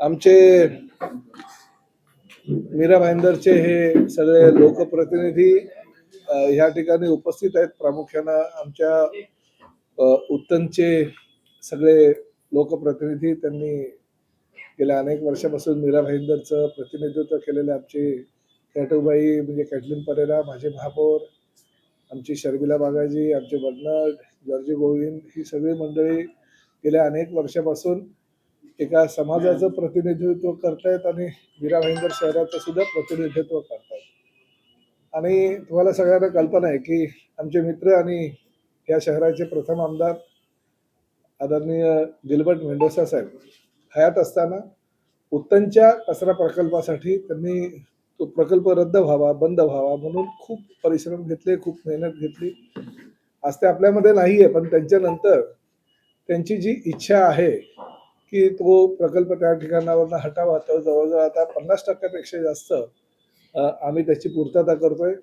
आमचे मीरा भाईंदरचे हे सगळे लोकप्रतिनिधी ह्या ठिकाणी उपस्थित आहेत. प्रामुख्यानं आमच्या उत्तनचे सगळे लोकप्रतिनिधी त्यांनी गेल्या अनेक वर्षापासून मीरा भाईंदरचं प्रतिनिधित्व केलेले आमचे कॅटूबाई म्हणजे कॅटलिन परेरा माझे महापौर आमची शर्मिला बागाजी आमचे बडनड जॉर्जी गोविंद ही सगळी मंडळी गेल्या अनेक वर्षापासून एका समाजाचं प्रतिनिधित्व करतायत आणि मीरा भाईंदर शहराचं सुद्धा प्रतिनिधित्व करतायत. आणि तुम्हाला सगळ्यांना कल्पना आहे की आमचे मित्र आणि या शहराचे प्रथम आमदार आदरणीय गिलबर्ट मेंडोसा साहेब हयात असताना उत्तनच्या कचरा प्रकल्पासाठी त्यांनी तो प्रकल्प रद्द व्हावा बंद व्हावा म्हणून खूप परिश्रम घेतले खूप मेहनत घेतली. आज ते आपल्यामध्ये नाही आहे पण त्यांच्यानंतर त्यांची जी इच्छा आहे की तो प्रकल्प त्या ठिकाणावरनं हटावा. तर जवळजवळ आता पन्नास टक्क्यापेक्षा जास्त आम्ही त्याची पूर्तता करतोय.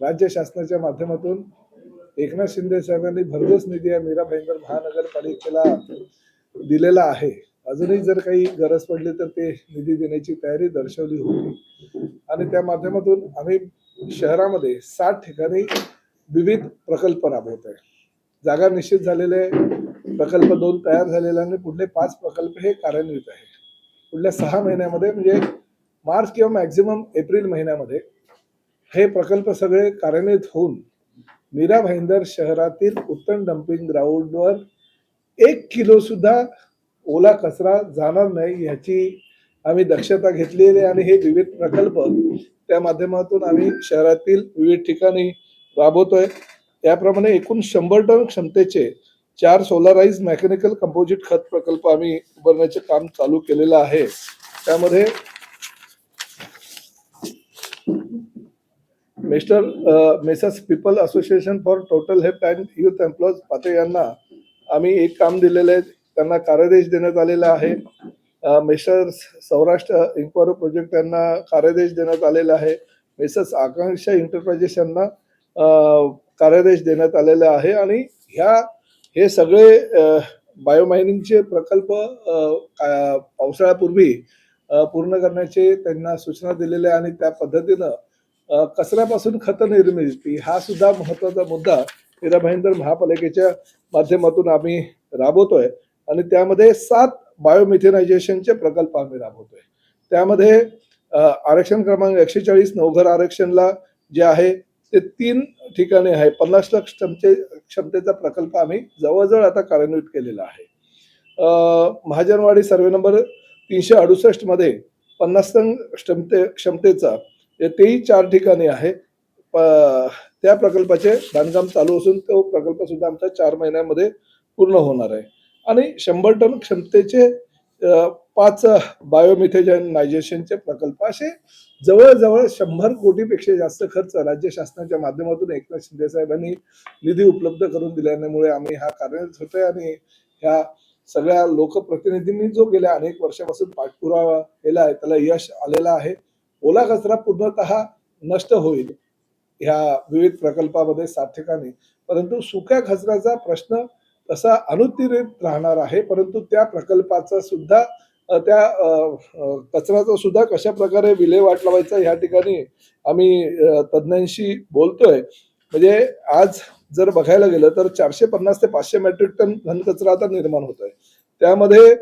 राज्य शासनाच्या माध्यमातून एकनाथ शिंदे साहेबांनी भरघोस निधी या मीरा भाईंदर महानगरपालिकेला दिलेला आहे. अजूनही जर काही गरज पडली तर ते निधी देण्याची तयारी दर्शवली होती. आणि त्या माध्यमातून आम्ही शहरामध्ये सात ठिकाणी विविध प्रकल्प राबवत आहे जागा निश्चित झालेले प्रकल्प दोन तयार झालेले आणि पुढले पाच प्रकल्प हे कार्यान्वित आहे पुढल्या सहा महिन्यामध्ये म्हणजे मार्च किंवा मॅक्झिमम एप्रिल महिन्यामध्ये हे प्रकल्प सगळे कार्यान्वित होऊन मीरा भाईंदर शहरातील उत्तम डम्पिंग ग्राउंडवर एक किलो सुद्धा ओला कचरा जाणार नाही याची आम्ही दक्षता घेतलेली आहे आणि हे विविध प्रकल्प त्या माध्यमातून आम्ही शहरातील विविध ठिकाणी राबवतोय. त्याप्रमाणे एकूण शंभर टन क्षमतेचे चार सोलाराईज मेकॅनिकल कंपोजिट खत प्रकल्प आम्ही उभारण्याचे काम चालू केलेलं आहे. त्यामध्ये mister messrs people association for total health and youth employees पाते यांना आम्ही एक काम दिलेलं आहे त्यांना कार्यादेश देण्यात आलेला आहे. मिस्टर सौराष्ट्र इन्क्वायरी प्रोजेक्ट यांना कार्यादेश देण्यात आलेला आहे. मेसस आकांक्षा इंटरप्राइजेस यांना कार्यादेश देण्यात आलेला आहे आणि ह्या हे सगळे बायोमायनिंगचे प्रकल्प का- पावसाळ्यापूर्वी पूर्ण करण्याचे त्यांना सूचना दिलेल्या आहे आणि त्या पद्धतीनं कचऱ्यापासून खत निर्मिती हा सुद्धा महत्त्वाचा मुद्दा हिरा भाईंदर महापालिकेच्या माध्यमातून आम्ही राबवतोय. आणि त्यामध्ये सात बायोमिथेनायझेशनचे प्रकल्प आम्ही राबवतोय. त्यामध्ये आरक्षण क्रमांक एकशे चाळीस नवघर आरक्षणला जे आहे ते तीन ठिकाणी आहे. पन्नास लाख क्षमते क्षमतेचा प्रकल्प आम्ही जवळजवळ आता कार्यान्वित केलेला आहे. महाजनवाडी सर्वे नंबर तीनशे अडुसष्टमध्ये पन्नास टन क्षमते क्षमतेचा ते- तेही चार ठिकाणी आहे. प- त्या प्रकल्पाचे बांधकाम चालू असून तो प्रकल्प सुद्धा आमचा चार महिन्यामध्ये पूर्ण होणार आहे. आणि शंभर टन क्षमतेचे पाच बायोमिथेनायझेशनचे प्रकल्प. असे जवळजवळ शंभर कोटीपेक्षा जास्त खर्च राज्य शासनाच्या माध्यमातून एकनाथ शिंदे साहेबांनी निधी उपलब्ध करून दिल्यामुळे आम्ही हा कार्यरत होतोय आणि ह्या सगळ्या लोकप्रतिनिधींनी जो गेल्या अनेक वर्षापासून पाठपुरावा केला आहे त्याला यश आलेला आहे. ओला कचरा पूर्णतः नष्ट होईल ह्या विविध प्रकल्पामध्ये सात ठिकाणी परंतु सुक्या कचऱ्याचा प्रश्न तसा अनुत्तरित राहणार आहे. परंतु त्या प्रकल्पाचा सुद्धा त्या कचऱ्याचा सुद्धा कशा प्रकारे विल्हेवाट लावायचा ह्या ठिकाणी आम्ही तज्ज्ञांशी बोलतोय. म्हणजे आज जर बघायला गेलं तर चारशे पन्नास ते पाचशे मेट्रिक टन घनकचरा आता निर्माण होतोय. त्यामध्ये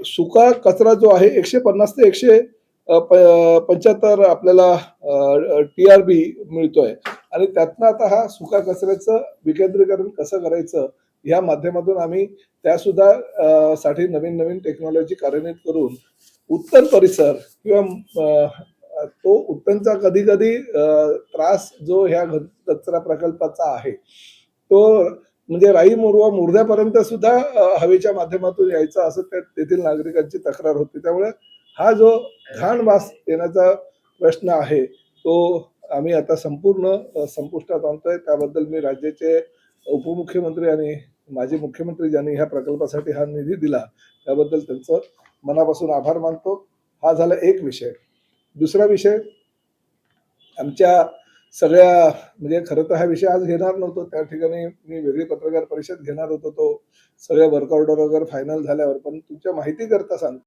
सुका कचरा जो आहे एकशे पन्नास ते एकशे पंच्याहत्तर आपल्याला टी आर बी मिळतोय. आणि त्यातनं आता हा सुका कचऱ्याचं विकेंद्रीकरण कसं करायचं या माध्यमातून आम्ही त्या सुद्धा साठी नवीन नवीन टेक्नॉलॉजी कार्यान्वित करून उत्तर परिसर किंवा तो उत्तनचा कधी कधी त्रास जो ह्या कचरा प्रकल्पाचा आहे तो म्हणजे राई मुरवा मुर्द्यापर्यंत सुद्धा हवेच्या माध्यमातून यायचा असं त्या तेथील नागरिकांची तक्रार होती. त्यामुळे हा जो घाण वास येण्याचा प्रश्न आहे तो आम्ही आता संपूर्ण संपुष्टात आणतोय. त्याबद्दल मी राज्याचे उपमुख्यमंत्री आणि माजी मुख्यमंत्री ज्यांनी ह्या प्रकल्पासाठी हा निधी दिला त्याबद्दल त्यांचं मनापासून आभार मानतो. हा झाला एक विषय. दुसरा विषय आमच्या सगळ्या म्हणजे खरं तर हा विषय आज घेणार नव्हतो. त्या ठिकाणी मी वेगळी पत्रकार परिषद घेणार होतो. तो सगळ्या वर्क ऑर्डर वगैरे फायनल झाल्यावर पण तुमच्या माहिती करता सांगतो.